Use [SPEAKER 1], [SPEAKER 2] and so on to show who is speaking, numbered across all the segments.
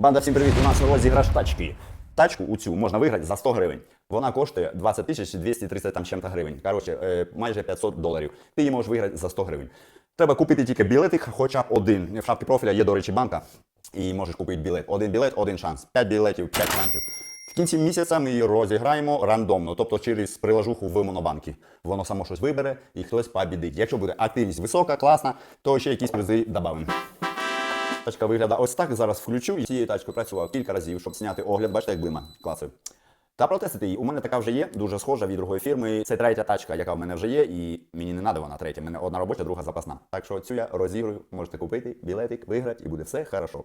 [SPEAKER 1] Банда, всім привіт! У нас розіграш тачки. Тачку у цю можна виграти за 100 гривень. Вона коштує 20 тисяч 230 там чим-то гривень. Коротше, е, майже 500 доларів. Ти її можеш виграти за 100 гривень. Треба купити тільки білетик, хоча б один. В шапці профіля є, до речі, банка. І можеш купити білет. Один білет, один шанс. 5 білетів, 5 шансів. В кінці місяця ми її розіграємо рандомно, тобто через приложуху в монобанки. Воно само щось вибере і хтось побідить. Якщо буде активність висока, класна, то ще якісь призи додамо. Тачка виглядає ось так. Зараз включу і цією тачкою працював кілька разів, щоб зняти огляд. Бачите, як блима класив. Та протестити її. У мене така вже є, дуже схожа від другої фірми. Це третя тачка, яка в мене вже є, і мені не треба вона третя. У мене одна робоча, друга запасна. Так що цю я розіграю, можете купити, білетик, виграти, і буде все хорошо.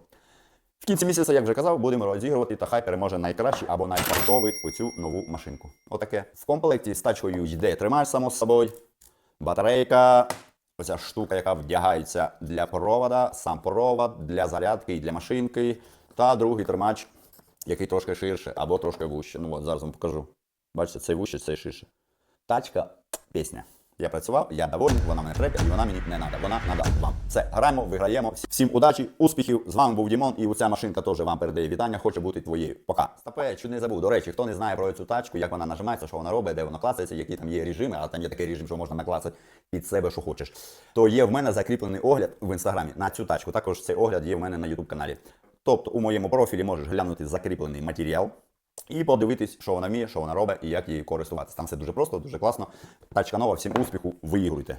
[SPEAKER 1] В кінці місяця, як вже казав, будемо розігрувати, та хай переможе найкращий або найфартовий у цю нову машинку. Отаке. В комплекті з тачкою йде тримач, само з собою, батарейка, оця штука, яка вдягається для провода, сам провод, для зарядки і для машинки, та другий тримач, який трошки ширше або трошки вужче. Ну от зараз вам покажу. Бачите, цей вужче, цей ширше. Тачка, пісня. Я працював, я довольний, вона мене трепе, і вона мені не треба. Вона треба вам. Все, граємо, виграємо. Всім удачі, успіхів. З вами був Дімон, і ця машинка теж вам передає вітання, хоче бути твоєю. Пока. Стопе, чуть не забув. До речі, хто не знає про цю тачку, як вона нажимається, що вона робить, де вона клацається, які там є режими, а там є такий режим, що можна наклацати під себе, що хочеш. То є в мене закріплений огляд в інстаграмі на цю тачку. Також цей огляд є в мене на YouTube каналі. Тобто у моєму профілі можеш глянути закріплений матеріал. І подивитись, що вона вміє, що вона робить і як її користуватися. Там все дуже просто, дуже класно. Тачка нова, всім успіху, виігруйте.